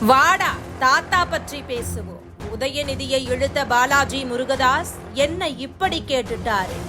வாடா தாத்தா பற்றி பேசுவோம். உதயநிதியை இழுத்த பாலாஜி முருகதாஸ் என்ன இப்படி கேட்டுட்டாரு?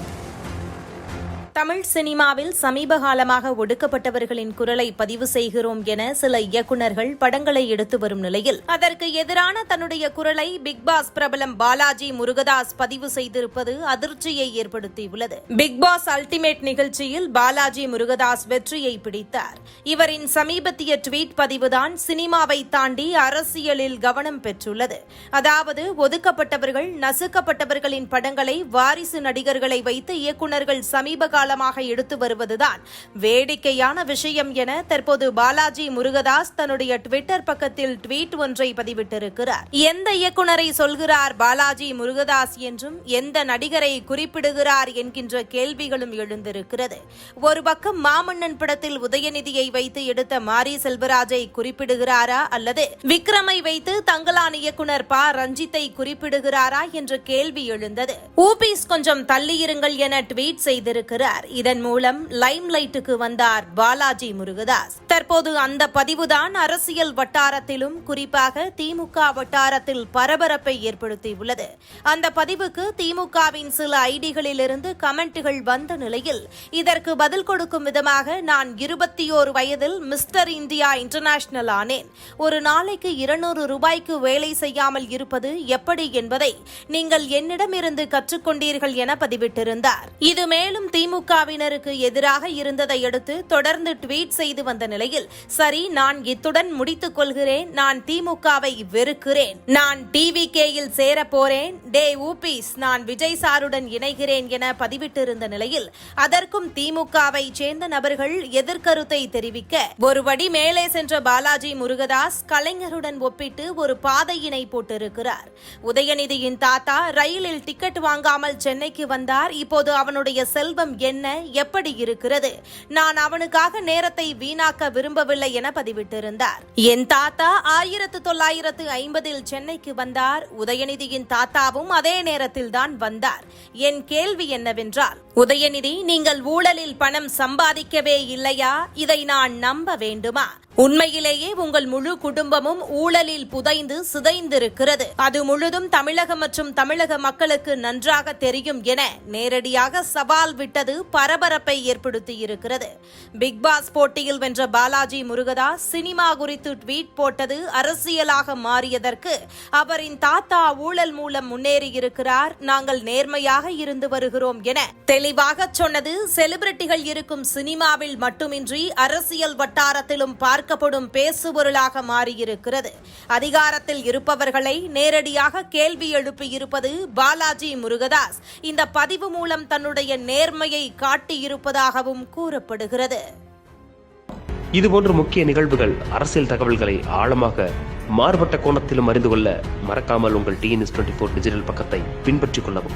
தமிழ் சினிமாவில் சமீப காலமாக ஒடுக்கப்பட்டவர்களின் குரலை பதிவு செய்கிறோம் என சில இயக்குனர்கள் படங்களை எடுத்து வரும் நிலையில் அதற்கு எதிரான தன்னுடைய குரலை பிக்பாஸ் பிரபலம் பாலாஜி முருகதாஸ் பதிவு செய்திருப்பது அதிர்ச்சியை ஏற்படுத்தியுள்ளது. பிக்பாஸ் அல்டிமேட் நிகழ்ச்சியில் பாலாஜி முருகதாஸ் வெற்றியை பிடித்தார். இவரின் சமீபத்திய ட்வீட் பதிவுதான் சினிமாவை தாண்டி அரசியலில் கவனம் பெற்றுள்ளது. அதாவது ஒதுக்கப்பட்டவர்கள் நசுக்கப்பட்டவர்களின் படங்களை வாரிசு நடிகர்களை வைத்து இயக்குநர்கள் சமீப காலமாக எடுத்து வருவதுதான் வேடிக்கையான விஷயம் என தற்போது பாலாஜி முருகதாஸ் தன்னுடைய ட்விட்டர் பக்கத்தில் ட்வீட் ஒன்றை பதிவிட்டிருக்கிறார். எந்த இயக்குனரை சொல்கிறார் பாலாஜி முருகதாஸ் என்றும் எந்த நடிகரை குறிப்பிடுகிறார் என்கின்ற கேள்விகளும் எழுந்திருக்கிறது. ஒரு பக்கம் மாமன்னன் படத்தில் உதயநிதியை வைத்து எடுத்த மாரி செல்வராஜை குறிப்பிடுகிறாரா அல்லது விக்ரமை வைத்து தங்கலான் இயக்குனர் ப. ரஞ்சித்தை குறிப்பிடுகிறாரா என்ற கேள்வி எழுந்தது. ஊபிஸ் கொஞ்சம் தள்ளியிருங்கள் என ட்வீட் செய்திருக்கிறார். இதன் மூலம் லைம் லைட்டுக்கு வந்தார் பாலாஜி முருகதாஸ். தற்போது அந்த பதிவுதான் அரசியல் வட்டாரத்திலும் குறிப்பாக திமுக வட்டாரத்தில் பரபரப்பை ஏற்படுத்தியுள்ளது. அந்த பதிவுக்கு திமுகவின் சில ஐடிகளிலிருந்து கமெண்ட்டுகள் வந்த நிலையில் இதற்கு பதில் கொடுக்கும் விதமாக நான் இருபத்தி ஓரு வயதில் மிஸ்டர் இந்தியா இன்டர்நேஷனல் ஆனேன். ஒரு நாளைக்கு இருநூறு ரூபாய்க்கு வேலை செய்யாமல் இருப்பது எப்படி என்பதை நீங்கள் என்னிடமிருந்து கற்றுக்கொண்டீர்கள் என பதிவிட்டிருந்தார். இது மேலும் திமுக திமுகவினருக்கு எதிராக இருந்ததை அடுத்து தொடர்ந்து ட்வீட் செய்து வந்த நிலையில் சரி நான் இத்துடன் முடித்துக் கொள்கிறேன் நான் திமுகவை வெறுக்கிறேன் நான் டிவி கேயில் சேர போறேன் டே ஊபிஸ் நான் விஜய் சாருடன் இணைகிறேன் என பதிவிட்டிருந்த நிலையில் அதற்கும் திமுகவை சேர்ந்த நபர்கள் எதிர்கருத்தை தெரிவிக்க ஒருபடி மேலே சென்ற பாலாஜி முருகதாஸ் கலைஞருடன் ஒப்பிட்டு ஒரு பாதையினை போட்டிருக்கிறார். உதயநிதியின் தாத்தா ரயிலில் டிக்கெட் வாங்காமல் சென்னைக்கு வந்தார் இப்போது அவனுடைய செல்வம் என்ன? எப்படி இருக்கிறது? நான் அவனுக்காக நேரத்தை வீணாக்க விரும்பவில்லை என பதிவிட்டிருந்தார். என் தாத்தா ஆயிரத்து தொள்ளாயிரத்து ஐம்பதில் சென்னைக்கு வந்தார். உதயநிதியின் தாத்தாவும் அதே நேரத்தில் தான் வந்தார். என் கேள்வி என்னவென்றால் உதயநிதி நீங்கள் ஊழலில் பணம் சம்பாதிக்கவே இல்லையா? இதை நான் நம்ப வேண்டுமா? உண்மையிலேயே உங்கள் முழு குடும்பமும் ஊழலில் புதைந்து சிதைந்திருக்கிறது. அது முழுதும் தமிழகம் மற்றும் தமிழக மக்களுக்கு நன்றாக தெரியும் என நேரடியாக சவால் விட்டது பரபரப்பை ஏற்படுத்தியிருக்கிறது. பிக் பாஸ் போட்டியில் வென்ற பாலாஜி முருகதாஸ் சினிமா குறித்து ட்வீட் போட்டது அரசியலாக மாறியதற்கு அவரின் தாத்தா ஊழல் மூலம் முன்னேறியிருக்கிறார் நாங்கள் நேர்மையாக இருந்து வருகிறோம் என தெளிவாக சொன்னது செலிபிரிட்டிகள் இருக்கும் சினிமாவில் மட்டுமின்றி அரசியல் வட்டாரத்திலும் பார்க்க பார்க்கப்படும் பேசுபொருளாக மாறியிருக்கிறது. அதிகாரத்தில் இருப்பவர்களை நேரடியாக கேள்வி எழுப்பியிருப்பது பாலாஜி முருகதாஸ். இந்த பதிவு மூலம் தன்னுடைய நேர்மையை காட்டியிருப்பதாகவும் கூறப்படுகிறது. இதுபோன்ற முக்கிய நிகழ்வுகள் அரசியல் தகவல்களை ஆழமாக மாறுபட்ட கோணத்திலும் அறிந்து கொள்ள மறக்காமல் உங்கள் டிஎன்எஸ் டுவெண்ட்டி ஃபோர் டிஜிட்டல் பக்கத்தை பின்பற்றிக் கொள்ளவும்.